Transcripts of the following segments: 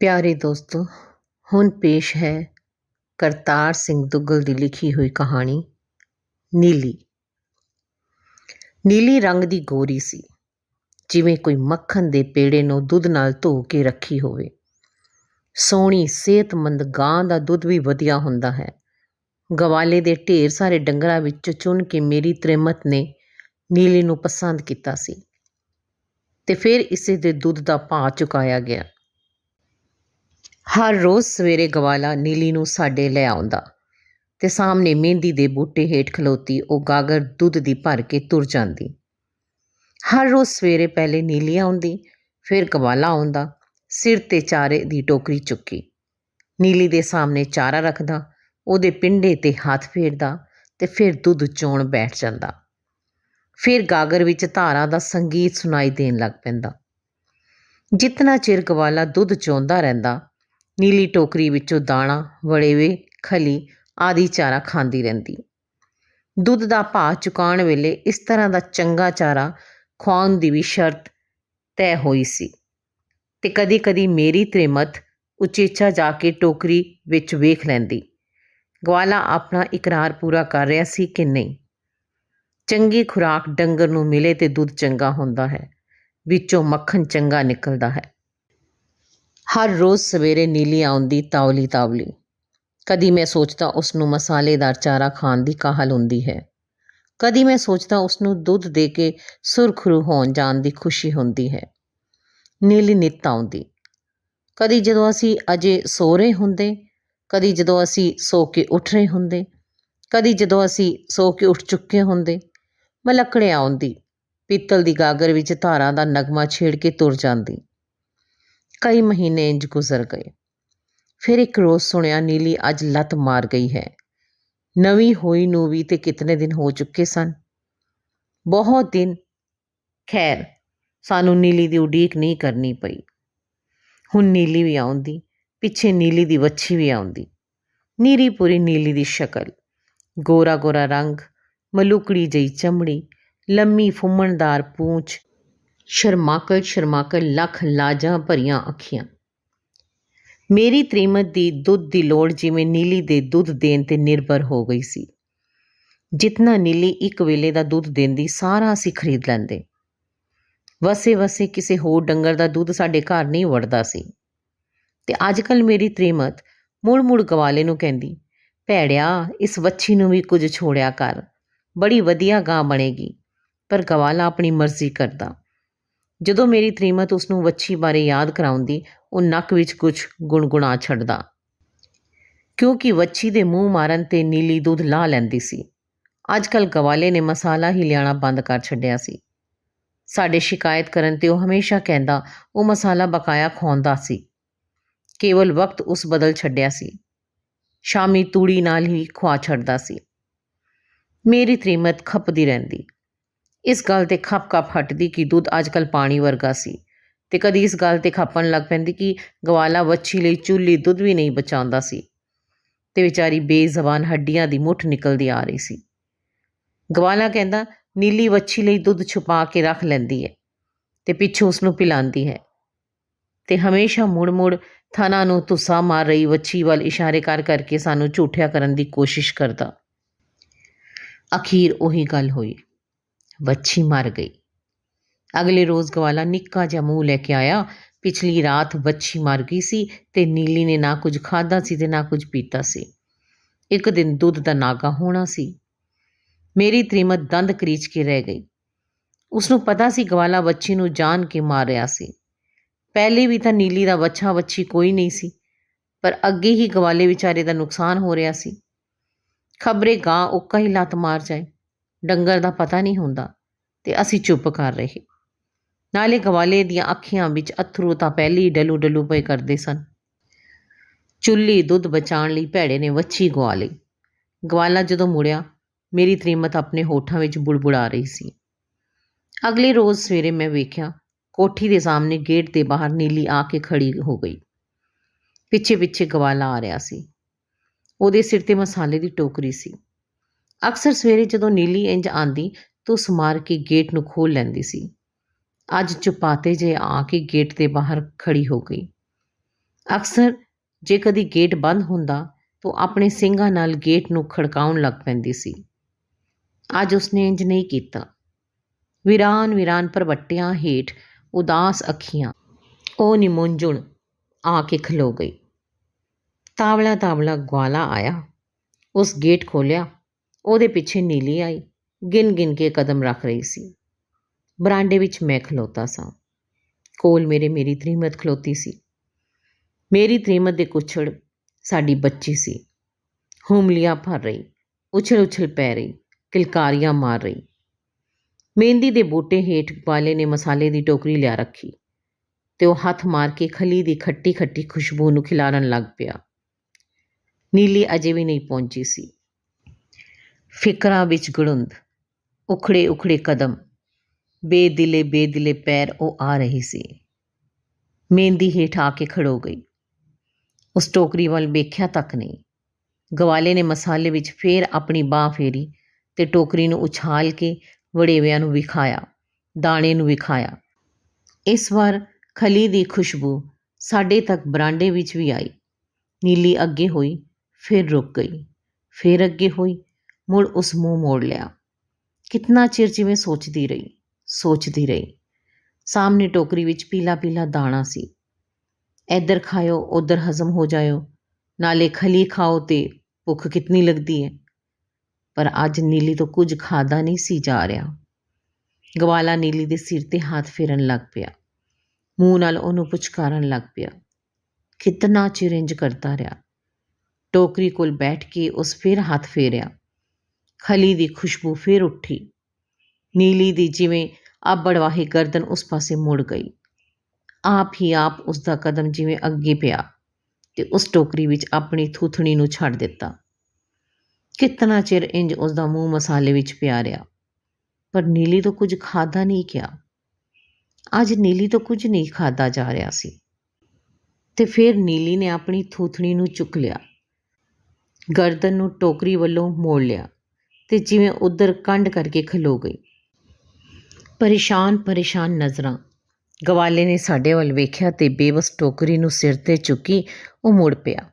ਪਿਆਰੇ ਦੋਸਤੋ, ਹੁਣ ਪੇਸ਼ ਹੈ ਕਰਤਾਰ ਸਿੰਘ ਦੁੱਗਲ ਦੀ ਲਿਖੀ ਹੋਈ ਕਹਾਣੀ, ਨੀਲੀ। ਨੀਲੀ ਰੰਗ ਦੀ ਗੋਰੀ ਸੀ, ਜਿਵੇਂ ਕੋਈ ਮੱਖਣ ਦੇ ਪੇੜੇ ਨੂੰ ਦੁੱਧ ਨਾਲ ਧੋ ਕੇ ਰੱਖੀ ਹੋਵੇ। ਸੋਹਣੀ, ਸਿਹਤਮੰਦ ਗਾਂ ਦਾ ਦੁੱਧ ਵੀ ਵਧੀਆ ਹੁੰਦਾ ਹੈ। ਗਵਾਲੇ ਦੇ ਢੇਰ ਸਾਰੇ ਡੰਗਰਾਂ ਵਿੱਚੋਂ ਚੁਣ ਕੇ ਮੇਰੀ ਤ੍ਰਿਮਤ ਨੇ ਨੀਲੀ ਨੂੰ ਪਸੰਦ ਕੀਤਾ ਸੀ। ਤੇ ਫਿਰ ਇਸੇ ਦੇ ਦੁੱਧ ਦਾ ਭਾਅ ਚੁਕਾਇਆ ਗਿਆ। ਹਰ ਰੋਜ਼ ਸਵੇਰੇ ਗਵਾਲਾ ਨੀਲੀ ਨੂੰ ਸਾਡੇ ਲੈ ਆਉਂਦਾ ਤੇ ਸਾਹਮਣੇ ਮਹਿੰਦੀ ਦੇ ਬੂਟੇ ਹੇਠ ਖਲੋਤੀ, ਉਹ ਗਾਗਰ ਦੁੱਧ ਦੀ ਭਰ ਕੇ ਤੁਰ ਜਾਂਦੀ। ਹਰ ਰੋਜ਼ ਸਵੇਰੇ ਪਹਿਲੇ ਨੀਲੀ ਆਉਂਦੀ, ਫਿਰ ਗਵਾਲਾ ਆਉਂਦਾ, ਸਿਰ ਤੇ ਚਾਰੇ ਦੀ ਟੋਕਰੀ ਚੁੱਕੀ। ਨੀਲੀ ਦੇ ਸਾਹਮਣੇ ਚਾਰਾ ਰੱਖਦਾ, ਉਹਦੇ ਪਿੰਡੇ ਤੇ ਹੱਥ ਫੇਰਦਾ ਤੇ ਫਿਰ ਦੁੱਧ ਚੋਣ ਬੈਠ ਜਾਂਦਾ। ਫਿਰ ਗਾਗਰ ਵਿੱਚ ਧਾਰਾਂ ਦਾ ਸੰਗੀਤ ਸੁਣਾਈ ਦੇਣ ਲੱਗ ਪੈਂਦਾ। ਜਿਤਨਾ ਚਿਰ ਗਵਾਲਾ ਦੁੱਧ ਚੋਂਦਾ ਰਹਿੰਦਾ ਨੀਲੀ ਟੋਕਰੀ ਵਿੱਚੋਂ ਦਾਣਾ, ਵੜੇਵੇ, ਖਲੀ ਆਦਿ ਚਾਰਾ ਖਾਂਦੀ ਰਹਿੰਦੀ। ਦੁੱਧ ਦਾ ਭਾਅ ਚੁਕਾਉਣ ਵੇਲੇ ਇਸ ਤਰ੍ਹਾਂ ਦਾ ਚੰਗਾ ਚਾਰਾ ਖਵਾਉਣ ਦੀ ਵੀ ਸ਼ਰਤ ਤੈਅ ਹੋਈ ਸੀ ਤੇ ਕਦੀ-ਕਦੀ ਮੇਰੀ ਤ੍ਰਿਮਤ ਉਚੇਚਾ ਜਾ ਕੇ ਟੋਕਰੀ ਵਿੱਚ ਵੇਖ ਲੈਂਦੀ। ਗਵਾਲਾ ਆਪਣਾ ਇਕਰਾਰ ਪੂਰਾ ਕਰ ਰਿਹਾ ਸੀ ਕਿ ਨਹੀਂ? ਚੰਗੀ ਖੁਰਾਕ ਡੰਗਰ ਨੂੰ ਮਿਲੇ ਤੇ ਦੁੱਧ ਚੰਗਾ ਹੁੰਦਾ ਹੈ, ਵਿੱਚੋਂ ਮੱਖਣ ਚੰਗਾ ਨਿਕਲਦਾ ਹੈ। ਹਰ ਰੋਜ਼ ਸਵੇਰੇ ਨੀਲੀ ਆਉਂਦੀ ਤਾਵਲੀ ਤਾਵਲੀ ਕਦੀ ਮੈਂ ਸੋਚਦਾ ਉਸ ਨੂੰ ਮਸਾਲੇਦਾਰ ਚਾਰਾ ਖਾਣ ਦੀ ਕਾਹਲ ਹੁੰਦੀ ਹੈ। ਕਦੀ ਮੈਂ ਸੋਚਦਾ ਉਸ ਨੂੰ ਦੁੱਧ ਦੇ ਕੇ ਸੁਰਖਰੂ ਹੋਣ ਜਾਣ ਦੀ ਖੁਸ਼ੀ ਹੁੰਦੀ ਹੈ। ਨੀਲੀ ਨਿੱਤ ਆਉਂਦੀ। ਕਦੀ ਜਦੋਂ ਅਸੀਂ ਅਜੇ ਸੋ ਰਹੇ ਹੁੰਦੇ, ਕਦੀ ਜਦੋਂ ਅਸੀਂ ਸੋ ਕੇ ਉੱਠ ਰਹੇ ਹੁੰਦੇ, ਕਦੀ ਜਦੋਂ ਅਸੀਂ ਸੋ ਕੇ ਉੱਠ ਚੁੱਕੇ ਹੁੰਦੇ ਮਲਕੜੇ ਆਉਂਦੀ। ਪਿੱਤਲ ਦੀ ਗਾਗਰ ਵਿੱਚ ਧਾਰਾਂ ਦਾ ਨਗਮਾ ਛੇੜ ਕੇ ਤੁਰ ਜਾਂਦੀ। ਕਈ ਮਹੀਨੇ ਇੰਜ ਗੁਜ਼ਰ ਗਏ। ਫਿਰ ਇੱਕ ਰੋਜ਼ ਸੁਣਿਆ, ਨੀਲੀ ਅੱਜ ਲੱਤ ਮਾਰ ਗਈ ਹੈ। ਨਵੀਂ ਹੋਈ ਨੂੰ ਵੀ ਤੇ ਕਿਤਨੇ ਦਿਨ ਹੋ ਚੁੱਕੇ ਸਨ? ਬਹੁਤ ਦਿਨ। ਖੈਰ, ਸਾਨੂੰ ਨੀਲੀ ਦੀ ਉਡੀਕ ਨਹੀਂ ਕਰਨੀ ਪਈ। ਹੁਣ ਨੀਲੀ ਵੀ ਆਉਂਦੀ, ਪਿੱਛੇ ਨੀਲੀ ਦੀ ਵੱਛੀ ਵੀ ਆਉਂਦੀ। ਨੀਰੀ ਪੂਰੀ ਨੀਲੀ ਦੀ ਸ਼ਕਲ। ਗੋਰਾ ਗੋਰਾ ਰੰਗ, ਮਲੂਕੜੀ ਜਿਹੀ ਚਮੜੀ, ਲੰਮੀ ਫੁੰਮਣਦਾਰ ਪੂੰਛ ਸ਼ਰਮਾਕਲ ਸ਼ਰਮਾਕਲ ਲੱਖ ਲਾਜਾਂ ਭਰੀਆਂ ਅੱਖੀਆਂ। ਮੇਰੀ ਤ੍ਰੀਮਤ ਦੀ ਦੁੱਧ ਦੀ ਲੋੜ ਜਿਵੇਂ ਨੀਲੀ ਦੇ ਦੁੱਧ ਦੇਣ ਤੇ ਨਿਰਭਰ ਹੋ ਗਈ ਸੀ। ਜਿਤਨਾ ਨੀਲੀ ਇੱਕ ਵੇਲੇ ਦਾ ਦੁੱਧ ਦਿੰਦੀ, ਸਾਰਾ ਅਸੀਂ ਖਰੀਦ ਲੈਂਦੇ। ਵਸੇ ਵਸੇ ਕਿਸੇ ਹੋਰ ਡੰਗਰ ਦਾ ਦੁੱਧ ਸਾਡੇ ਘਰ ਨਹੀਂ ਵੜਦਾ ਸੀ। ਤੇ ਅੱਜ ਕੱਲ ਮੇਰੀ ਤ੍ਰੀਮਤ ਮੁੜ ਮੁੜ ਗਵਾਲੇ ਨੂੰ ਕਹਿੰਦੀ, ਭੈੜਿਆ, ਇਸ ਵੱਛੀ ਨੂੰ ਵੀ ਕੁਝ ਛੋੜਿਆ ਕਰ। ਬੜੀ ਵਧੀਆ ਗਾਂ ਬਣੇਗੀ, ਪਰ ਗਵਾਲਾ ਆਪਣੀ ਮਰਜ਼ੀ ਕਰਦਾ। ਜਦੋਂ ਮੇਰੀ ਤ੍ਰੀਮਤ ਉਸ ਨੂੰ ਵੱਛੀ ਬਾਰੇ ਯਾਦ ਕਰਾਉਂਦੀ, ਉਹ ਨੱਕ ਵਿੱਚ ਕੁਝ ਗੁਣਗੁਣਾ ਛੱਡਦਾ। ਕਿਉਂਕਿ ਵੱਛੀ ਦੇ ਮੂੰਹ ਮਾਰਨ ਤੇ ਨੀਲੀ ਦੁੱਧ ਲਾ ਲੈਂਦੀ ਸੀ। ਅੱਜ ਕੱਲ ਗਵਾਲੇ ਨੇ ਮਸਾਲਾ ਹੀ ਲਿਆਣਾ ਬੰਦ ਕਰ ਛੱਡਿਆ ਸੀ। ਸਾਡੇ ਸ਼ਿਕਾਇਤ ਕਰਨ ਤੇ ਉਹ ਹਮੇਸ਼ਾ ਕਹਿੰਦਾ, ਉਹ ਮਸਾਲਾ ਬਕਾਇਆ ਖਵਾਉਂਦਾ ਸੀ। ਕੇਵਲ ਵਕਤ ਉਸ ਬਦਲ ਛੱਡਿਆ ਸੀ। ਸ਼ਾਮੀ ਤੂੜੀ ਨਾਲ ਹੀ ਖਵਾ ਛੱਡਦਾ ਸੀ। ਮੇਰੀ ਤ੍ਰੀਮਤ ਖੱਪਦੀ ਰਹਿੰਦੀ। ਇਸ ਗੱਲ ਤੇ ਖਪ ਖੱਪ ਹਟਦੀ ਕਿ ਦੁੱਧ ਅੱਜਕੱਲ ਪਾਣੀ ਵਰਗਾ ਸੀ ਤੇ ਕਦੀ ਇਸ ਗੱਲ ਤੇ ਖੱਪਣ ਲੱਗ ਪੈਂਦੀ ਕਿ ਗਵਾਲਾ ਵੱਛੀ ਲਈ ਚੁੱਲੀ ਦੁੱਧ ਵੀ ਨਹੀਂ ਬਚਾਉਂਦਾ ਸੀ ਤੇ ਵਿਚਾਰੀ ਬੇਜ਼ਬਾਨ ਹੱਡੀਆਂ ਦੀ ਮੁੱਠ ਨਿਕਲਦੀ ਆ ਰਹੀ ਸੀ। ਗਵਾਲਾ ਕਹਿੰਦਾ, ਨੀਲੀ ਵੱਛੀ ਲਈ ਦੁੱਧ ਛੁਪਾ ਕੇ ਰੱਖ ਲੈਂਦੀ ਹੈ ਤੇ ਪਿੱਛੋਂ ਉਸ ਨੂੰ ਪਿਲਾਉਂਦੀ ਹੈ ਤੇ ਹਮੇਸ਼ਾ ਮੁੜ-ਮੁੜ ਥਣਾ ਨੂੰ ਤੁਸਾ ਮਾਰ ਰਹੀ ਵੱਛੀ ਵੱਲ ਇਸ਼ਾਰੇ ਕਰ ਕਰਕੇ ਸਾਨੂੰ ਝੂਠਿਆ ਕਰਨ ਦੀ ਕੋਸ਼ਿਸ਼ ਕਰਦਾ। ਅਖੀਰ ਉਹੀ ਗੱਲ ਹੋਈ। ਵੱਛੀ ਮਰ ਗਈ। ਅਗਲੇ ਰੋਜ਼ ਗਵਾਲਾ ਨਿੱਕਾ ਜਿਹਾ ਮੂੰਹ ਲੈ ਕੇ ਆਇਆ। ਪਿਛਲੀ ਰਾਤ ਵੱਛੀ ਮਰ ਗਈ ਸੀ ਤੇ ਨੀਲੀ ਨੇ ਨਾ ਕੁਝ ਖਾਦਾ ਸੀ ਤੇ ਨਾ ਕੁਝ ਪੀਤਾ ਸੀ। ਇੱਕ ਦਿਨ ਦੁੱਧ ਦਾ ਨਾਗਾ ਹੋਣਾ ਸੀ। ਮੇਰੀ ਤ੍ਰੀਮਤ ਦੰਦ ਕਰੀਚ ਕੇ ਰਹਿ ਗਈ। ਉਸ ਨੂੰ ਪਤਾ ਸੀ ਗਵਾਲਾ ਵੱਛੀ ਨੂੰ ਜਾਣ ਕੇ ਮਾਰ ਰਿਹਾ ਸੀ। ਪਹਿਲੇ ਵੀ ਤਾਂ ਨੀਲੀ ਦਾ ਵੱਛਾ ਵੱਛੀ ਕੋਈ ਨਹੀਂ ਸੀ, ਪਰ ਅੱਗੇ ਹੀ ਗਵਾਲੇ ਵਿਚਾਰੇ ਦਾ ਨੁਕਸਾਨ ਹੋ ਰਿਹਾ ਸੀ। ਖਬਰੇ ਗਾਂ ਉੱਕਾ ਹੀ ਲੱਤ ਮਾਰ ਜਾਏ। ਡੰਗਰ ਦਾ ਪਤਾ ਨਹੀਂ ਹੁੰਦਾ। ਤੇ ਅਸੀਂ ਚੁੱਪ ਕਰ ਰਹੇ। ਨਾਲੇ ਗਵਾਲੇ ਦੀਆਂ ਅੱਖੀਆਂ ਵਿੱਚ ਅਥਰੂ ਤਾਂ ਪਹਿਲੀ ਹੀ ਡਲੂ ਡਲੂ ਪਏ ਕਰਦੇ ਸਨ। ਚੁੱਲ੍ਹੀ ਦੁੱਧ ਬਚਾਉਣ ਲਈ ਭੈੜੇ ਨੇ ਵੱਛੀ ਗਵਾ ਲਈ। ਗਵਾਲਾ ਜਦੋਂ ਮੁੜਿਆ, ਮੇਰੀ ਤ੍ਰੀਮਤ ਆਪਣੇ ਹੋਠਾਂ ਵਿੱਚ ਬੁੜਬੁੜਾ ਰਹੀ ਸੀ। ਅਗਲੇ ਰੋਜ਼ ਸਵੇਰੇ ਮੈਂ ਵੇਖਿਆ, ਕੋਠੀ ਦੇ ਸਾਹਮਣੇ ਗੇਟ ਦੇ ਬਾਹਰ ਨੀਲੀ ਆ ਕੇ ਖੜੀ ਹੋ ਗਈ। ਪਿੱਛੇ ਪਿੱਛੇ ਗਵਾਲਾ ਆ ਰਿਹਾ ਸੀ। ਉਹਦੇ ਸਿਰ ਤੇ ਮਸਾਲੇ ਦੀ ਟੋਕਰੀ ਸੀ। ਅਕਸਰ ਸਵੇਰੇ ਜਦੋਂ ਨੀਲੀ ਇੰਜ ਆਂਦੀ ਤੂੰ ਸਮਾਰ ਕੇ ਗੇਟ ਨੂੰ ਖੋਲ ਲੈਂਦੀ ਸੀ। ਅੱਜ ਚੁਪਾਤੇ ਜੇ ਆ ਕੇ ਗੇਟ ਦੇ ਬਾਹਰ ਖੜੀ ਹੋ ਗਈ। ਅਕਸਰ ਜੇ ਕਦੀ ਗੇਟ ਬੰਦ ਹੁੰਦਾ, ਤਾਂ ਆਪਣੇ ਸਿੰਘਾਂ ਨਾਲ ਗੇਟ ਨੂੰ ਖੜਕਾਉਣ ਲੱਗ ਪੈਂਦੀ ਸੀ। ਅੱਜ ਉਸਨੇ ਇੰਜ ਨਹੀਂ ਕੀਤਾ। ਵਿਰਾਨ ਵਿਰਾਨ ਪਰਵੱਟਿਆਂ ਹੇਠ ਉਦਾਸ ਅੱਖੀਆਂ, ਉਹ ਨਿਮੁੰਝੁਣ ਆ ਕੇ ਖਲੋ ਗਈ। ਤਾਵਲਾ ਤਾਵਲਾ ਗਵਾਲਾ ਆਇਆ। ਉਸ ਗੇਟ ਖੋਲਿਆ ਉਹਦੇ ਪਿੱਛੇ ਨੀਲੀ ਆਈ। ਗਿਣ ਗਿਣ ਕੇ ਕਦਮ ਰੱਖ ਰਹੀ ਸੀ। ਬਰਾਂਡੇ ਵਿੱਚ ਮੈਂ ਖਲੋਤਾ ਸਾਂ। ਕੋਲ ਮੇਰੇ ਮੇਰੀ ਤ੍ਰੀਮਤ ਖਲੋਤੀ ਸੀ। ਮੇਰੀ ਤ੍ਰੀਮਤ ਦੇ ਕੁਛੜ ਸਾਡੀ ਬੱਚੀ ਸੀ। ਹੁਮਲੀਆਂ ਭਰ ਰਹੀ ਉਛਲ ਉਛਲ ਪੈ ਰਹੀ, ਕਿਲਕਾਰੀਆਂ ਮਾਰ ਰਹੀ। ਮਹਿੰਦੀ ਦੇ ਬੂਟੇ ਹੇਠ ਵਾਲੇ ਨੇ ਮਸਾਲੇ ਦੀ ਟੋਕਰੀ ਲਿਆ ਰੱਖੀ ਤੇ ਉਹ ਹੱਥ ਮਾਰ ਕੇ ਖਲੀ ਦੀ ਖੱਟੀ ਖੱਟੀ ਖੁਸ਼ਬੂ ਨੂੰ ਖਿਲਾਰਨ ਲੱਗ ਪਿਆ। ਨੀਲੀ ਅਜੇ ਵੀ ਨਹੀਂ ਪਹੁੰਚੀ ਸੀ। ਫਿਕਰਾਂ ਵਿੱਚ ਗੁੜੁੰਦ। ਉਖੜੇ ਉਖੜੇ ਕਦਮ। ਬੇਦਿਲੇ ਬੇਦਿਲੇ ਪੈਰ ਉਹ ਆ ਰਹੀ ਸੀ। ਮਹਿੰਦੀ ਹੇਠ ਆ ਕੇ ਖੜੋ ਗਈ। ਉਸ ਟੋਕਰੀ ਵੱਲ ਵੇਖਿਆ ਤੱਕ ਨਹੀਂ। ਗਵਾਲੇ ਨੇ ਮਸਾਲੇ ਵਿੱਚ ਫੇਰ ਆਪਣੀ ਬਾਹ ਫੇਰੀ ਤੇ ਟੋਕਰੀ ਨੂੰ ਉਛਾਲ ਕੇ ਵੜੇਵਿਆਂ ਨੂੰ ਵਿਖਾਇਆ, ਦਾਣੇ ਨੂੰ ਵਿਖਾਇਆ। ਇਸ ਵਾਰ ਖਲੀ ਦੀ ਖੁਸ਼ਬੂ ਸਾਡੇ ਤੱਕ ਬਰਾਂਡੇ ਵਿੱਚ ਵੀ ਆਈ। ਨੀਲੀ ਅੱਗੇ ਹੋਈ, ਫਿਰ ਰੁਕ ਗਈ। ਫਿਰ ਅੱਗੇ ਹੋਈ, ਮੁੜ ਉਸ ਮੂੰਹ ਮੋੜ ਲਿਆ। ਕਿਤਨਾ ਚਿਰ ਜਿਵੇਂ ਸੋਚਦੀ ਰਹੀ ਸੋਚਦੀ ਰਹੀ। ਸਾਹਮਣੇ ਟੋਕਰੀ ਵਿੱਚ ਪੀਲਾ ਪੀਲਾ ਦਾਣਾ ਸੀ। ਇੱਧਰ ਖਾਇਓ, ਉੱਧਰ ਹਜ਼ਮ ਹੋ ਜਾਇਓ। ਨਾਲੇ ਖਲੀ ਖਾਓ ਤੇ ਭੁੱਖ ਕਿਤਨੀ ਲੱਗਦੀ ਹੈ ਪਰ ਅੱਜ ਨੀਲੀ ਤੋਂ ਕੁਝ ਖਾਦਾ ਨਹੀਂ ਸੀ ਜਾ ਰਿਹਾ। ਗਵਾਲਾ ਨੀਲੀ ਦੇ ਸਿਰ ਤੇ ਹੱਥ ਫੇਰਨ ਲੱਗ ਪਿਆ। ਮੂੰਹ ਨਾਲ ਉਹਨੂੰ ਪੁਚਕਾਰਨ ਲੱਗ ਪਿਆ। ਕਿਤਨਾ ਚਿਰ ਇੰਜ ਕਰਦਾ ਰਿਹਾ। ਟੋਕਰੀ ਕੋਲ ਬੈਠ ਕੇ ਉਸ ਫਿਰ ਹੱਥ ਫੇਰਿਆ। ਖਲੀ ਦੀ ਖੁਸ਼ਬੂ ਫਿਰ ਉੱਠੀ। ਨੀਲੀ ਦੀ ਜਿਵੇਂ ਆਬੜ ਗਰਦਨ ਉਸ ਪਾਸੇ ਮੁੜ ਗਈ। ਆਪ ਹੀ ਆਪ ਉਸ ਦਾ ਕਦਮ ਜਿਵੇਂ ਅੱਗੇ ਪਿਆ ਤੇ ਉਸ ਟੋਕਰੀ ਵਿੱਚ ਆਪਣੀ ਥੂਥਣੀ ਨੂੰ ਛੱਡ ਦਿੱਤਾ। ਕਿਤਨਾ ਚਿਰ ਇੰਜ ਉਸ ਦਾ ਮੂੰਹ ਮਸਾਲੇ ਵਿੱਚ ਪਿਆ ਰਿਹਾ। ਪਰ ਨੀਲੀ ਤੋਂ ਕੁਝ ਖਾਦਾ ਨਹੀਂ ਗਿਆ ਅੱਜ ਨੀਲੀ ਤੋਂ ਕੁਝ ਨਹੀਂ ਖਾਦਾ ਜਾ ਰਿਹਾ ਸੀ। ਤੇ ਫਿਰ ਨੀਲੀ ਨੇ ਆਪਣੀ ਥੂਥਣੀ ਨੂੰ ਚੁੱਕ ਲਿਆ। ਗਰਦਨ ਨੂੰ ਟੋਕਰੀ ਵੱਲੋਂ ਮੋੜ ਲਿਆ। ਤੇ ਜਿਵੇਂ ਉਧਰ ਕੰਡ ਕਰਕੇ ਖਲੋ ਗਈ। ਪਰੇਸ਼ਾਨ ਪਰੇਸ਼ਾਨ ਨਜ਼ਰਾਂ। ਗਵਾਲੇ ਨੇ ਸਾਡੇ ਵੱਲ ਵੇਖਿਆ ਤੇ ਬੇਵਸ ਟੋਕਰੀ ਨੂੰ ਸਿਰ ਤੇ ਚੁੱਕੀ ਉਹ ਮੁੜ ਪਿਆ।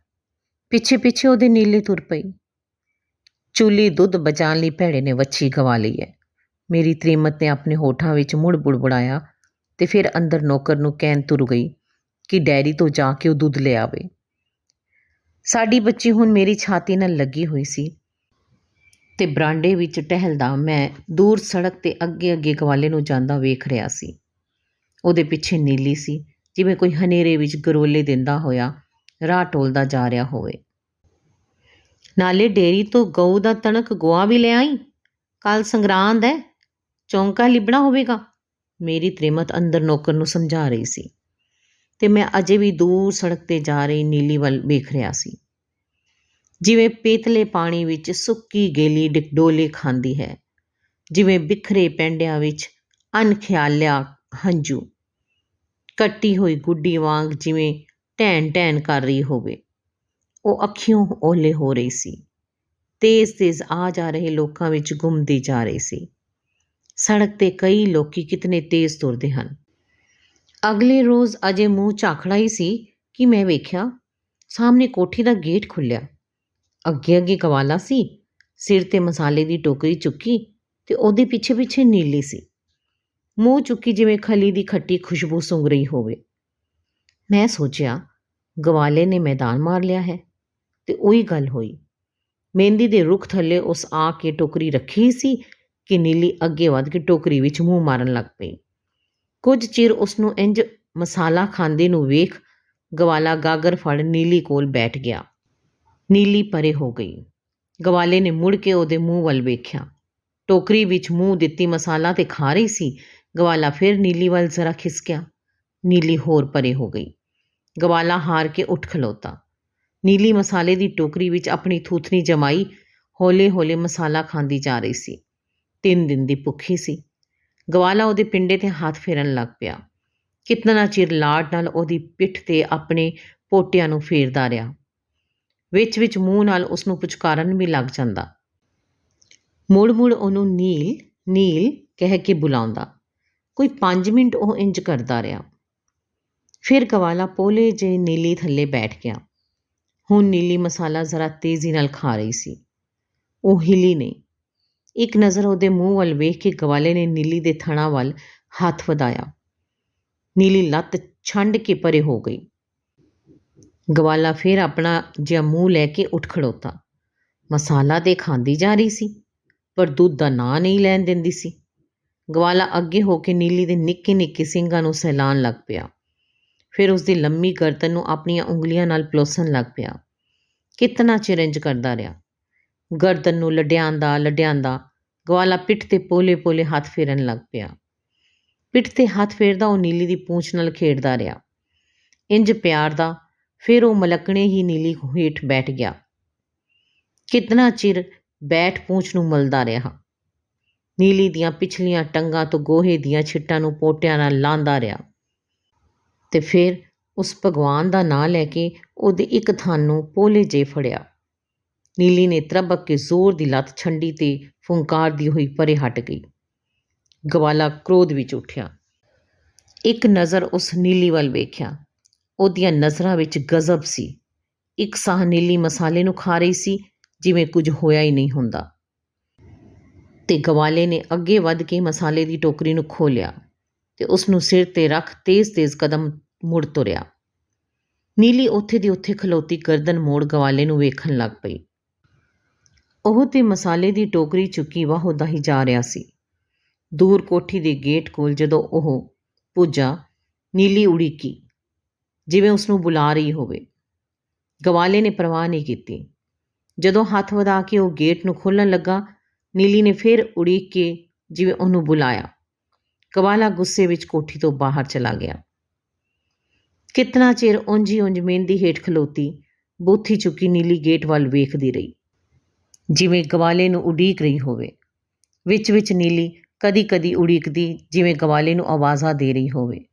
ਪਿੱਛੇ ਪਿੱਛੇ ਉਹਦੇ ਨੀਲੇ ਤੁਰ ਪਈ। ਚੁੱਲੀ ਦੁੱਧ ਬਚਾਉਣ ਲਈ ਭੈੜੇ ਨੇ ਵੱਛੀ ਗਵਾ ਲਈ ਹੈ। ਮੇਰੀ ਤ੍ਰੀਮਤ ਨੇ ਆਪਣੇ ਹੋਠਾਂ ਵਿੱਚ ਮੁੜ ਬੁੜਬੁੜਾਇਆ ਤੇ ਫਿਰ ਅੰਦਰ ਨੌਕਰ ਨੂੰ ਕਹਿਣ ਤੁਰ ਗਈ ਕਿ ਡੈਰੀ ਤੋਂ ਜਾ ਕੇ ਉਹ ਦੁੱਧ ਲਿਆਵੇ ਸਾਡੀ ਬੱਚੀ ਹੁਣ ਮੇਰੀ ਛਾਤੀ ਨਾਲ ਲੱਗੀ ਹੋਈ ਸੀ। ਅਤੇ ਬਰਾਂਡੇ ਵਿੱਚ ਟਹਿਲਦਾ ਮੈਂ ਦੂਰ ਸੜਕ ਤੇ ਅੱਗੇ ਅੱਗੇ ਗਵਾਲੇ ਨੂੰ ਜਾਂਦਾ ਵੇਖ ਰਿਹਾ ਸੀ। ਉਹਦੇ ਪਿੱਛੇ ਨੀਲੀ ਸੀ, ਜਿਵੇਂ ਕੋਈ ਹਨੇਰੇ ਵਿੱਚ ਗਰੋਲੇ ਦਿੰਦਾ ਹੋਇਆ, ਰਾਹ ਟੋਲਦਾ ਜਾ ਰਿਹਾ ਹੋਵੇ। ਨਾਲੇ ਡੇਰੀ ਤੋਂ ਗਊ ਦਾ ਤਣਕ ਗੋਆ ਵੀ ਲੈ ਆਈ? ਕੱਲ ਸੰਗਰਾਂਦ ਹੈ, ਚੌਂਕਾ ਲਿਬਣਾ ਹੋਵੇਗਾ? ਮੇਰੀ ਤ੍ਰਿਮਤ ਅੰਦਰ ਨੌਕਰ ਨੂੰ ਸਮਝਾ ਰਹੀ ਸੀ। ਤੇ ਮੈਂ ਅਜੇ ਵੀ ਦੂਰ ਸੜਕ ਤੇ ਜਾ ਰਹੀ ਨੀਲੀ ਵੱਲ ਵੇਖ ਰਿਹਾ ਸੀ। ਜਿਵੇਂ ਪੇਤਲੇ ਪਾਣੀ ਵਿੱਚ ਸੁੱਕੀ ਗੇਲੀ ਡਿਕਡੋਲੇ ਖਾਂਦੀ ਹੈ, ਜਿਵੇਂ ਬਿਖਰੇ ਪੈਂਡਿਆਂ ਵਿੱਚ ਅਣਖਿਆਲਿਆ ਹੰਝੂ, ਕੱਟੀ ਹੋਈ ਗੁੱਡੀ ਵਾਂਗ ਜਿਵੇਂ ਢੈਣ ਢੈਣ ਕਰ ਰਹੀ ਹੋਵੇ। ਉਹ ਅੱਖੀਓਂ ਓਲੇ ਹੋ ਰਹੀ ਸੀ। ਤੇਜ਼-ਤੇਜ਼ ਆ ਜਾ ਰਹੇ ਲੋਕਾਂ ਵਿੱਚ ਗੁੰਮਦੀ ਜਾ ਰਹੀ ਸੀ। ਸੜਕ ਤੇ ਕਈ ਲੋਕੀ ਕਿਤਨੇ ਤੇਜ਼ ਤੁਰਦੇ ਹਨ। ਅਗਲੇ ਰੋਜ਼ ਅਜੇ ਮੂੰਹ ਝਾਖੜਾ ਹੀ ਸੀ ਕਿ ਮੈਂ ਵੇਖਿਆ, ਸਾਹਮਣੇ ਕੋਠੀ ਦਾ ਗੇਟ ਖੁੱਲਿਆ ਅੱਗੇ ਅੱਗੇ ਕਵਾਲਾ ਸੀ। ਸਿਰ ਤੇ ਮਸਾਲੇ ਦੀ ਟੋਕਰੀ ਚੁੱਕੀ ਤੇ ਉਹਦੇ ਪਿੱਛੇ ਪਿੱਛੇ ਨੀਲੀ ਸੀ। ਮੂੰਹ ਚੁੱਕੀ ਜਿਵੇਂ ਖਲੀ ਦੀ ਖੱਟੀ ਖੁਸ਼ਬੂ ਸੁੰਘ ਰਹੀ ਹੋਵੇ। ਮੈਂ ਸੋਚਿਆ, ਗਵਾਲੇ ਨੇ ਮੈਦਾਨ ਮਾਰ ਲਿਆ ਹੈ ਤੇ ਉਹੀ ਗੱਲ ਹੋਈ। ਮਹਿੰਦੀ ਦੇ ਰੁੱਖ ਥੱਲੇ ਉਸ ਆ ਕੇ ਟੋਕਰੀ ਰੱਖੀ ਸੀ ਕਿ ਨੀਲੀ ਅੱਗੇ ਵੱਧ ਕੇ ਟੋਕਰੀ ਵਿੱਚ ਮੂੰਹ ਮਾਰਨ ਲੱਗ ਪਈ। ਕੁਝ ਚਿਰ ਉਸ ਨੂੰ ਇੰਜ ਮਸਾਲਾ ਖਾਂਦੇ ਨੂੰ ਵੇਖ ਗਵਾਲਾ ਗਾਗਰ ਫੜ ਨੀਲੀ ਕੋਲ ਬੈਠ ਗਿਆ। ਨੀਲੀ ਪਰੇ ਹੋ ਗਈ। ਗਵਾਲੇ ਨੇ ਮੁੜ ਕੇ ਉਹਦੇ ਮੂੰਹ ਵੱਲ ਵੇਖਿਆ। ਟੋਕਰੀ ਵਿੱਚ ਮੂੰਹ ਦਿੱਤੀ ਮਸਾਲਾ ਤੇ ਖਾ ਰਹੀ ਸੀ। ਗਵਾਲਾ ਫਿਰ ਨੀਲੀ ਵੱਲ ਜ਼ਰਾ ਖਿਸਕਿਆ। ਨੀਲੀ ਹੋਰ ਪਰੇ ਹੋ ਗਈ। ਗਵਾਲਾ ਹਾਰ ਕੇ ਉੱਠ ਖਲੋਤਾ। ਨੀਲੀ ਮਸਾਲੇ ਦੀ ਟੋਕਰੀ ਵਿੱਚ ਆਪਣੀ ਥੂਥਣੀ ਜਮਾਈ ਹੌਲੇ-ਹੌਲੇ ਮਸਾਲਾ ਖਾਂਦੀ ਜਾ ਰਹੀ ਸੀ। ਤਿੰਨ ਦਿਨ ਦੀ ਭੁੱਖੀ ਸੀ। ਗਵਾਲਾ ਉਹਦੇ ਪਿੰਡੇ ਤੇ ਹੱਥ ਫੇਰਨ ਲੱਗ ਪਿਆ। ਕਿਤਨਾ ਚਿਰ ਲਾਡ ਨਾਲ ਉਹਦੀ ਪਿੱਠ ਤੇ ਆਪਣੇ ਪੋਟਿਆਂ ਨੂੰ ਫੇਰਦਾ ਰਿਹਾ। ਵਿੱਚ ਵਿੱਚ ਮੂੰਹ ਨਾਲ ਉਸ ਨੂੰ ਪੁਚਕਾਰਨ ਵੀ ਲੱਗ ਜਾਂਦਾ। ਮੁੜ-ਮੁੜ ਉਹਨੂੰ ਨੀਲ ਨੀਲ ਕਹਿ ਕੇ ਬੁਲਾਉਂਦਾ। ਕੋਈ 5 ਮਿੰਟ ਉਹ ਇੰਜ ਕਰਦਾ ਰਿਹਾ। ਫਿਰ ਗਵਾਲਾ ਪੋਲੇ ਜੇ ਨੀਲੀ ਥੱਲੇ ਬੈਠ ਗਿਆ। ਹੁਣ ਨੀਲੀ ਮਸਾਲਾ ਜ਼ਰਾ ਤੇਜ਼ੀ ਨਾਲ ਖਾ ਰਹੀ ਸੀ। ਉਹ ਹਿਲੀ ਨਹੀਂ। ਇੱਕ ਨਜ਼ਰ ਉਹਦੇ ਮੂੰਹ ਵੱਲ ਵੇਖ ਕੇ ਗਵਾਲੇ ਨੇ ਨੀਲੀ ਦੇ ਥਣਾ ਵੱਲ ਹੱਥ ਵਧਾਇਆ। ਨੀਲੀ ਲੱਤ ਛੰਡ ਕੇ ਪਰੇ ਹੋ ਗਈ। ਗਵਾਲਾ ਫਿਰ ਆਪਣਾ ਜਿਹਾ ਮੂੰਹ ਲੈ ਕੇ ਉੱਠ ਖੜੋਤਾ। ਮਸਾਲਾ ਤੇ ਖਾਂਦੀ ਜਾ ਰਹੀ ਸੀ, ਪਰ ਦੁੱਧ ਦਾ ਨਾਂ ਨਹੀਂ ਲੈਣ ਦਿੰਦੀ ਸੀ। ਗਵਾਲਾ ਅੱਗੇ ਹੋ ਕੇ ਨੀਲੀ ਦੇ ਨਿੱਕੇ ਨਿੱਕੇ ਸਿੰਗਾਂ ਨੂੰ ਸਹਿਲਾਣ ਲੱਗ ਪਿਆ। ਫਿਰ ਉਸ ਦੀ ਲੰਮੀ ਗਰਦਨ ਨੂੰ ਆਪਣੀਆਂ ਉਂਗਲੀਆਂ ਨਾਲ ਪਲੋਸਣ ਲੱਗ ਪਿਆ। ਕਿਤਨਾ ਚਿਰ ਇੰਜ ਕਰਦਾ ਰਿਹਾ। ਗਰਦਨ ਨੂੰ ਲਡਿਆਂਦਾ ਲਡਿਆਂਦਾ ਗਵਾਲਾ ਪਿੱਠ ਤੇ ਪੋਲੇ ਪੋਲੇ ਹੱਥ ਫੇਰਨ ਲੱਗ ਪਿਆ। ਪਿੱਠ ਤੇ ਹੱਥ ਫੇਰਦਾ ਉਹ ਨੀਲੀ ਦੀ ਪੂੰਛ ਨਾਲ ਖੇਡਦਾ ਰਿਹਾ। ਇੰਜ ਪਿਆਰ ਦਾ ਫਿਰ ਉਹ ਮਲਕਣੇ ਹੀ ਨੀਲੀ ਹੇਠ ਬੈਠ ਗਿਆ। ਕਿਤਨਾ ਚਿਰ ਬੈਠ ਪੂੰਛ ਨੂੰ ਮਲਦਾ ਰਿਹਾ। ਨੀਲੀ ਦੀਆਂ ਪਿਛਲੀਆਂ ਟੰਗਾਂ ਤੋਂ ਗੋਹੇ ਦੀਆਂ ਛਿੱਟਾਂ ਨੂੰ ਪੋਟਿਆਂ ਨਾਲ ਲਾਂਦਾ ਰਿਹਾ। ਤੇ ਫਿਰ ਉਸ ਭਗਵਾਨ ਦਾ ਨਾਂ ਲੈ ਕੇ ਉਹਦੇ ਇੱਕ ਥਾਂ ਨੂੰ ਪੋਲੇ ਜੇ ਫੜਿਆ। ਨੀਲੀ ਨੇ ਤਰਬਕ ਕੇ ਜ਼ੋਰ ਦੀ ਲੱਤ ਛੰਡੀ ਤੇ ਫੁੰਕਾਰਦੀ ਹੋਈ ਪਰੇ ਹਟ ਗਈ। ਗਵਾਲਾ ਕ੍ਰੋਧ ਵਿੱਚ ਉੱਠਿਆ। ਇੱਕ ਨਜ਼ਰ ਉਸ ਨੀਲੀ ਵੱਲ ਵੇਖਿਆ। ਉਹਦੀਆਂ ਨਜ਼ਰਾਂ ਵਿੱਚ ਗਜ਼ਬ ਸੀ। ਇੱਕ ਸਾਹ ਨੀਲੀ ਮਸਾਲੇ ਨੂੰ ਖਾ ਰਹੀ ਸੀ, ਜਿਵੇਂ ਕੁਝ ਹੋਇਆ ਹੀ ਨਹੀਂ ਹੁੰਦਾ। ਤੇ ਗਵਾਲੇ ਨੇ ਅੱਗੇ ਵੱਧ ਕੇ ਮਸਾਲੇ ਦੀ ਟੋਕਰੀ ਨੂੰ ਖੋਲਿਆ ਤੇ ਉਸ ਨੂੰ ਸਿਰ ਤੇ ਰੱਖ ਤੇਜ਼-ਤੇਜ਼ ਕਦਮ ਮੁੜ ਤੁਰਿਆ। ਨੀਲੀ ਉੱਥੇ ਦੀ ਉੱਥੇ ਖਲੋਤੀ ਗਰਦਨ ਮੋੜ ਗਵਾਲੇ ਨੂੰ ਵੇਖਣ ਲੱਗ ਪਈ। ਉਹ ਤੇ ਮਸਾਲੇ ਦੀ ਟੋਕਰੀ ਚੁੱਕੀ ਵਾਹੋਦਾ ਹੀ ਜਾ ਰਿਹਾ ਸੀ। ਦੂਰ ਕੋਠੀ ਦੇ ਗੇਟ ਕੋਲ ਜਦੋਂ ਉਹ ਪੁੱਜਾ, ਨੀਲੀ ਉੜੀਕੀ ਜਿਵੇਂ ਉਸ ਨੂੰ ਬੁਲਾ ਰਹੀ ਹੋਵੇ। ਗਵਾਲੇ ਨੇ ਪਰਵਾਹ ਨਹੀਂ ਕੀਤੀ। ਜਦੋਂ ਹੱਥ ਵਧਾ ਕੇ ਉਹ ਗੇਟ ਨੂੰ ਖੋਲਣ ਲੱਗਾ, ਨੀਲੀ ਨੇ ਫਿਰ ਉਡੀਕ ਕੇ ਜਿਵੇਂ ਉਹਨੂੰ ਬੁਲਾਇਆ। ਗਵਾਲਾ ਗੁੱਸੇ ਵਿੱਚ ਕੋਠੀ ਤੋਂ ਬਾਹਰ ਚਲਾ ਗਿਆ। ਕਿਤਨਾ ਚਿਰ ਉਂਝੀ ਉਂਝ ਮਹਿੰਦੀ ਹੇਠ ਖਲੋਤੀ, ਬੂਥੀ ਚੁੱਕੀ ਨੀਲੀ ਗੇਟ ਵੱਲ ਵੇਖਦੀ ਰਹੀ। ਜਿਵੇਂ ਗਵਾਲੇ ਨੂੰ ਉਡੀਕ ਰਹੀ ਹੋਵੇ। ਵਿੱਚ ਵਿੱਚ ਨੀਲੀ ਕਦੀ-ਕਦੀ ਉਡੀਕਦੀ ਜਿਵੇਂ ਗਵਾਲੇ ਨੂੰ ਆਵਾਜ਼ਾਂ ਦੇ ਰਹੀ ਹੋਵੇ।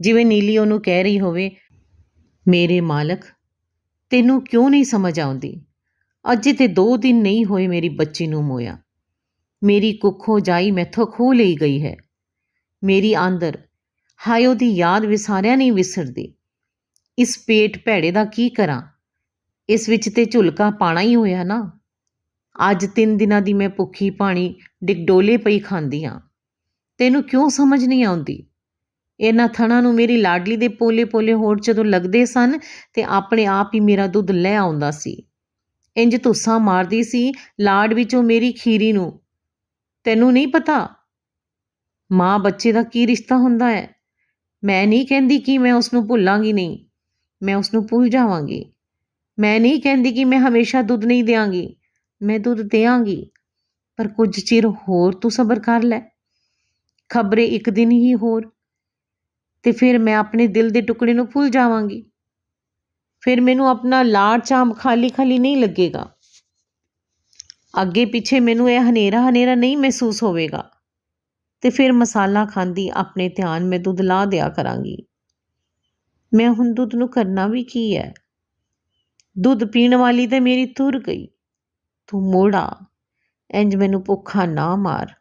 ਜਿਵੇਂ ਨੀਲੀ ਉਹਨੂੰ ਕਹਿ ਰਹੀ ਹੋਵੇ, ਮੇਰੇ ਮਾਲਕ, ਤੈਨੂੰ ਕਿਉਂ ਨਹੀਂ ਸਮਝ ਆਉਂਦੀ? ਅੱਜ ਤੇ 2 ਦਿਨ ਨਹੀਂ ਹੋਏ ਮੇਰੀ ਬੱਚੀ ਨੂੰ ਮੋਇਆ। ਮੇਰੀ ਕੁੱਖੋਂ ਜਾਈ ਮੈਥੋਂ ਖੋ ਲਈ ਗਈ ਹੈ। ਮੇਰੀ ਆਂਦਰ, ਹਾਏ ਉਹਦੀ ਯਾਦ ਵਿਸਾਰਿਆ ਨਹੀਂ ਵਿਸਰਦੀ। ਇਸ ਪੇਟ ਭੈੜੇ ਦਾ ਕੀ ਕਰਾਂ? ਇਸ ਵਿੱਚ ਤੇ ਝੁਲਕਾ ਪਾਣਾ ਹੀ ਹੋਇਆ ਨਾ। ਅੱਜ ਤਿੰਨ ਦਿਨਾਂ ਦੀ ਮੈਂ ਭੁੱਖੀ ਪਾਣੀ ਡਿਗਡੋਲੇ ਪਈ ਖਾਂਦੀ ਹਾਂ। ਤੈਨੂੰ ਕਿਉਂ ਸਮਝ ਨਹੀਂ ਆਉਂਦੀ? ਇਹਨਾਂ ਥਣਾਂ ਨੂੰ ਮੇਰੀ ਲਾਡਲੀ ਦੇ ਪੋਲੇ-ਪੋਲੇ ਹੋਠ ਜਦੋਂ ਲੱਗਦੇ ਸਨ ਤੇ ਆਪਣੇ ਆਪ ਹੀ ਮੇਰਾ ਦੁੱਧ ਲੈ ਆਉਂਦਾ ਸੀ। ਇੰਜ ਧੁੱਸਾ ਮਾਰਦੀ ਸੀ ਲਾਡ ਵਿੱਚੋਂ ਮੇਰੀ ਖੀਰੀ ਨੂੰ। ਤੈਨੂੰ ਨਹੀਂ ਪਤਾ? ਮਾਂ ਬੱਚੇ ਦਾ ਕੀ ਰਿਸ਼ਤਾ ਹੁੰਦਾ ਹੈ? ਮੈਂ ਨਹੀਂ ਕਹਿੰਦੀ ਕਿ ਮੈਂ ਉਸ ਨੂੰ ਭੁੱਲਾਂਗੀ ਨਹੀਂ। ਮੈਂ ਉਸ ਨੂੰ ਭੁੱਲ ਜਾਵਾਂਗੀ। ਮੈਂ ਨਹੀਂ ਕਹਿੰਦੀ ਕਿ ਮੈਂ ਹਮੇਸ਼ਾ ਦੁੱਧ ਨਹੀਂ ਦੇਵਾਂਗੀ ਮੈਂ ਦੁੱਧ ਦੇਵਾਂਗੀ ਪਰ ਕੁਝ ਚਿਰ ਹੋਰ ਤੂੰ ਸਬਰ ਕਰ ਲੈ। ਖਬਰੇ ਇੱਕ ਦਿਨ ਹੀ ਹੋਰ। ਤੇ ਫਿਰ ਮੈਂ ਆਪਣੇ ਦਿਲ ਦੇ ਟੁਕੜੇ ਨੂੰ ਭੁੱਲ ਜਾਵਾਂਗੀ। ਫਿਰ ਮੈਨੂੰ ਆਪਣਾ ਲਾੜ ਚਾਮ ਖਾਲੀ ਖਾਲੀ ਨਹੀਂ ਲੱਗੇਗਾ। ਅੱਗੇ ਪਿੱਛੇ ਮੈਨੂੰ ਇਹ ਹਨੇਰਾ ਹਨੇਰਾ ਨਹੀਂ ਮਹਿਸੂਸ ਹੋਵੇਗਾ। ਤੇ ਫਿਰ ਮਸਾਲਾ ਖਾਂਦੀ ਆਪਣੇ ਧਿਆਨ ਮੈਂ ਦੁੱਧ ਲਾ ਦਿਆ ਕਰਾਂਗੀ। ਮੈਂ ਹੁਣ ਦੁੱਧ ਨੂੰ ਕਰਨਾ ਵੀ ਕੀ ਹੈ? ਦੁੱਧ ਪੀਣ ਵਾਲੀ ਤੇ ਮੇਰੀ ਤੁਰ ਗਈ। ਤੂੰ ਮੋੜਾ। ਇੰਜ ਮੈਨੂੰ ਭੁੱਖਾ ਨਾ ਮਾਰ।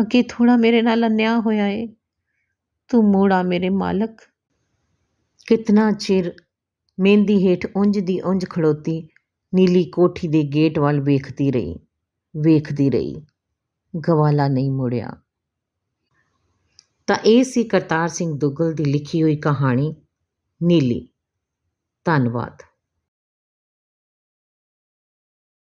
ਅੱਗੇ ਥੋੜਾ ਮੇਰੇ ਨਾਲ ਅਨਿਆ ਹੋਇਆ ਏ। ਤੂੰ ਮੋੜਾ ਮੇਰੇ ਮਾਲਕ। ਕਿਤਨਾ ਚਿਰ ਮਹਿੰਦੀ ਹੇਠ ਉਂਝ ਦੀ ਉਂਝ ਖੜੋਤੀ, ਨੀਲੀ ਕੋਠੀ ਦੇ ਗੇਟ ਵੱਲ ਵੇਖਦੀ ਰਹੀ ਵੇਖਦੀ ਰਹੀ, ਗਵਾਲਾ ਨਹੀਂ ਮੁੜਿਆ। ਤਾਂ ਇਹ ਸੀ ਕਰਤਾਰ ਸਿੰਘ ਦੁੱਗਲ ਦੀ ਲਿਖੀ ਹੋਈ ਕਹਾਣੀ, ਨੀਲੀ। ਧੰਨਵਾਦ।